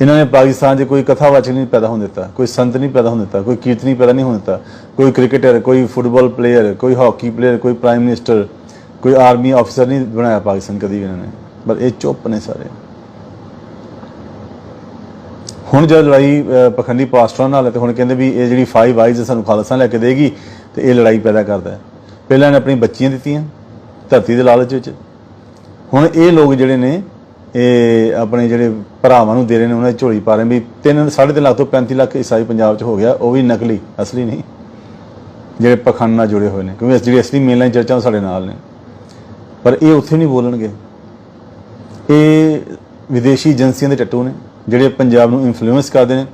ਇਹਨਾਂ ਨੇ ਪਾਕਿਸਤਾਨ 'ਚ ਕੋਈ ਕਥਾਵਾਚਕ ਨਹੀਂ ਪੈਦਾ ਹੋਣ ਦਿੱਤਾ, ਕੋਈ ਸੰਤ ਨਹੀਂ ਪੈਦਾ ਹੋਣ ਦਿੱਤਾ, ਕੋਈ ਕੀਰਤਨੀ ਪੈਦਾ ਨਹੀਂ ਹੋਣ ਦਿੱਤਾ, ਕੋਈ ਕ੍ਰਿਕਟਰ ਕੋਈ ਫੁੱਟਬਾਲ ਪਲੇਅਰ ਕੋਈ ਹਾਕੀ ਪਲੇਅਰ ਕੋਈ ਪ੍ਰਾਈਮ ਮਿਨਿਸਟਰ ਕੋਈ ਆਰਮੀ ਅਫਸਰ ਨਹੀਂ ਬਣਾਇਆ ਪਾਕਿਸਤਾਨ ਕਦੀ ਵੀ ਇਹਨਾਂ ਨੇ। ਪਰ ਇਹ ਚੁੱਪ ਨੇ ਸਾਰੇ। ਹੁਣ ਜਦ ਲੜਾਈ ਪਖੰਡੀ ਪਾਸਟਰਾਂ ਨਾਲ ਹੈ ਤੇ ਹੁਣ ਕਹਿੰਦੇ ਵੀ ਇਹ ਜਿਹੜੀ ਫਾਈਵ ਆਈਜ਼ ਸਾਨੂੰ ਖਾਲਸਾ ਲੈ ਕੇ ਦੇਗੀ ਤੇ ਇਹ ਲੜਾਈ ਪੈਦਾ ਕਰਦਾ ਪਹਿਲਾਂ ਇਹਨੇ ਆਪਣੀ ਬੱਚੀਆਂ ਦਿੱਤੀਆਂ ਧਰਤੀ ਦੇ ਲਾਲਚ ਵਿੱਚ। ਹੁਣ ਇਹ ਲੋਕ ਜਿਹੜੇ ਨੇ ਇਹ ਆਪਣੇ ਜਿਹੜੇ ਭਰਾਵਾਂ ਨੂੰ ਦੇ ਰਹੇ ਨੇ, ਉਹਨਾਂ ਦੀ ਝੋਲੀ ਪਾ ਰਹੇ ਵੀ 3 3.5 ਲੱਖ ਤੋਂ 35 ਲੱਖ ਈਸਾਈ ਪੰਜਾਬ 'ਚ ਹੋ ਗਿਆ, ਉਹ ਵੀ ਨਕਲੀ, ਅਸਲੀ ਨਹੀਂ। ਜਿਹੜੇ ਪਖੰਡ ਨਾਲ ਜੁੜੇ ਹੋਏ ਨੇ, ਕਿਉਂਕਿ ਜਿਹੜੀ ਅਸਲੀ ਮੇਨਲਾਈਨ ਚਰਚਾਂ ਉਹ ਸਾਡੇ ਨਾਲ ਨੇ। ਪਰ ਇਹ ਉੱਥੇ ਨਹੀਂ ਬੋਲਣਗੇ। ਇਹ ਵਿਦੇਸ਼ੀ ਏਜੰਸੀਆਂ ਦੇ ਟੱਟੂ ਨੇ, ਜਿਹੜੇ ਪੰਜਾਬ ਨੂੰ ਇਨਫਲੂਐਂਸ ਕਰਦੇ ਨੇ।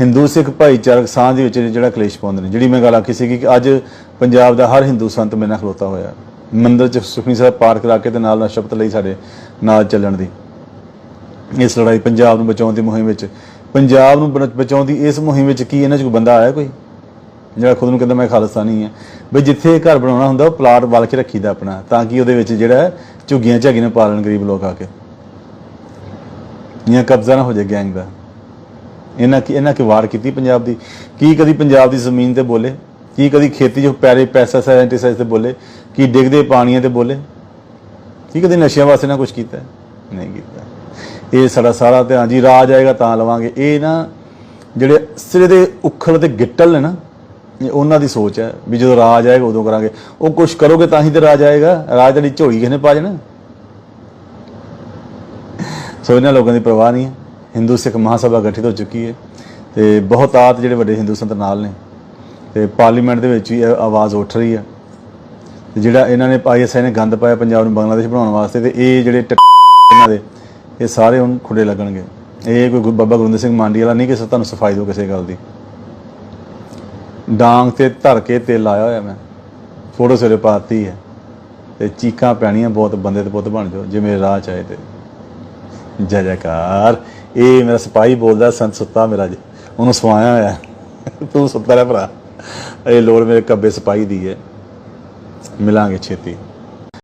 ਹਿੰਦੂ ਸਿੱਖ ਭਾਈਚਾਰਕ ਸਾਂਝ ਦੇ ਵਿੱਚ ਜਿਹੜਾ ਕਲੇਸ਼ ਪਾਉਂਦੇ ਨੇ। ਜਿਹੜੀ ਮੈਂ ਗੱਲ ਆਖੀ ਸੀ ਕਿ ਅੱਜ ਪੰਜਾਬ ਦਾ ਹਰ ਹਿੰਦੂ ਸੰਤ ਮੇਰੇ ਨਾਲ ਖਲੋਤਾ ਹੋਇਆ। ਮੰਦਿਰ 'ਚ ਸੁਖਨੀ ਸਾਹਿਬ ਪਾਠ ਕਰਾ ਕੇ ਤੇ ਨਾਲ ਨਾਲ ਸ਼ਬਦ ਲਈ ਸਾਡੇ ਨਾਲ ਚੱਲਣ ਦੀ। ਇਸ ਲੜਾਈ ਪੰਜਾਬ ਨੂੰ ਬਚਾਉਣ ਦੀ ਮੁਹਿੰਮ ਵਿੱਚ। ਪੰਜਾਬ ਨੂੰ ਬਚਾਉਣ ਦੀ ਇਸ ਮੁਹਿੰਮ ਵਿੱਚ ਕੀ ਇਹਨਾਂ 'ਚ ਕੋਈ ਬੰਦਾ ਆਇਆ ਕੋਈ? ਜਿਹੜਾ ਖੁਦ ਨੂੰ ਕਹਿੰਦਾ ਮੈਂ ਖਾਲਿਸਤਾਨੀ ਆ ਬਈ ਜਿੱਥੇ ਘਰ ਬਣਾਉਣਾ ਹੁੰਦਾ ਉਹ ਪਲਾਟ ਵਾਲ ਕੇ ਰੱਖੀਦਾ ਆਪਣਾ, ਤਾਂ ਕਿ ਉਹਦੇ ਵਿੱਚ ਜਿਹੜਾ ਝੁੱਗੀਆਂ ਝਾਗੀਆਂ ਨਾ ਪਾਲਣ ਗਰੀਬ ਲੋਕ ਆ ਕੇ। ਜਾਂ ਕਬਜ਼ਾ ਨਾ ਹੋ ਜਾਏ ਗੈਂਗ ਦਾ। ਇਹਨਾਂ ਕੀ ਇਹਨਾਂ ਕੀ ਵਾਰ ਕੀਤੀ ਪੰਜਾਬ ਦੀ? ਕੀ ਕਦੀ ਪੰਜਾਬ ਦੀ ਜ਼ਮੀਨ ਤੇ ਬੋਲੇ? ਕੀ ਕਦੀ ਖੇਤੀ 'ਚ ਪੈਰੇ, ਪੈਸਾ ਸਾਇੰਟਿਸਟ ਤੇ ਬੋਲੇ? ਕੀ ਡਿੱਗਦੇ ਪਾਣੀਆਂ ਤੇ ਬੋਲੇ? ਕੀ ਕਦੀ ਨਸ਼ਿਆਂ ਵਾਸਤੇ ਨਾ ਕੁਝ ਕੀਤਾ? ਨਹੀਂ ਕੀਤਾ। ਇਹ ਸਾਡਾ ਸਾਰਾ ਧਿਆਨ ਜੀ ਰਾਜ ਆਏਗਾ ਤਾਂ ਲਵਾਂਗੇ। ਇਹ ਨਾ ਜਿਹੜੇ ਸਿਰੇ ਦੇ ਉਖਲ ਤੇ ਗਿੱਟਲ ਨੇ ਨਾ, ਇਹ ਉਹਨਾਂ ਦੀ ਸੋਚ ਹੈ ਵੀ ਜਦੋਂ ਰਾਜ ਆਏਗਾ ਉਦੋਂ ਕਰਾਂਗੇ। ਉਹ ਕੁਝ ਕਰੋਗੇ ਤਾਂ ਹੀ ਤੇ ਰਾਜ ਆਏਗਾ ਰਾਜ ਜਿਹੜੀ ਝੋਲੀ ਕਿਸ ਨੇ ਪਾ ਜਾਣਾ? ਸੋ ਇਹਨਾਂ ਲੋਕਾਂ ਦੀ ਪਰਵਾਹ ਨਹੀਂ ਹੈ। ਹਿੰਦੂ ਸਿੱਖ ਮਹਾਸਭਾ ਗਠਿਤ ਹੋ ਚੁੱਕੀ ਹੈ ਤੇ ਬਹੁਤਾਤ ਜਿਹੜੇ ਵੱਡੇ ਹਿੰਦੂ ਸੰਤ ਨਾਲ ਨੇ, ਤੇ ਪਾਰਲੀਮੈਂਟ ਦੇ ਵਿੱਚ ਵੀ ਇਹ ਆਵਾਜ਼ ਉੱਠ ਰਹੀ ਹੈ। ਤੇ ਜਿਹੜਾ ਇਹਨਾਂ ਨੇ ਆਈਐਸਆਈ ਨੇ ਗੰਦ ਪਾਇਆ ਪੰਜਾਬ ਨੂੰ ਬੰਗਲਾਦੇਸ਼ ਬਣਾਉਣ ਵਾਸਤੇ ਤੇ ਇਹ ਜਿਹੜੇ ਇਹਨਾਂ ਦੇ, ਇਹ ਸਾਰੇ ਹੁਣ ਖੁੱਡੇ ਲੱਗਣਗੇ। ਇਹ ਕੋਈ ਗੁ- ਬਾਬਾ ਗੁਰਿੰਦਰ ਸਿੰਘ ਮਾਂਡੀ ਵਾਲਾ ਨਹੀਂ ਕਿ ਤੁਹਾਨੂੰ ਸਫ਼ਾਈ ਦੋ ਕਿਸੇ ਗੱਲ ਦੀ। ਡਾਂਗ ਤੇ ਧਰ ਕੇ ਤੇਲ ਲਾਇਆ ਹੋਇਆ ਮੈਂ। ਫੋਟੋ ਸਿਰੇ ਪਾਤੀ ਹੈ। ਤੇ ਚੀਕਾਂ ਪੈਣੀਆਂ ਬਹੁਤ, ਬੰਦੇ ਤੇ ਪੁੱਤ ਬਣ ਜਾਓ, ਜੇ ਮੇਰੇ ਰਾਹ ਚ ਆਏ ਤੇ। ਜੈ ਜੈਕਾਰ। ਇਹ ਮੇਰਾ ਸਿਪਾਹੀ ਬੋਲਦਾ, ਸੰਤ ਸੁੱਤਾ ਮੇਰਾ ਜੀ ਉਹਨੂੰ ਸਵਾਇਆ ਹੋਇਆ। ਤੂੰ ਸੁੱਤਾ ਰਹਿ ਭਰਾ। ਇਹ ਲੋੜ ਮੇਰੇ ਕੱਬੇ ਸਿਪਾਹੀ ਦੀ ਹੈ। ਮਿਲਾਂਗੇ ਛੇਤੀ।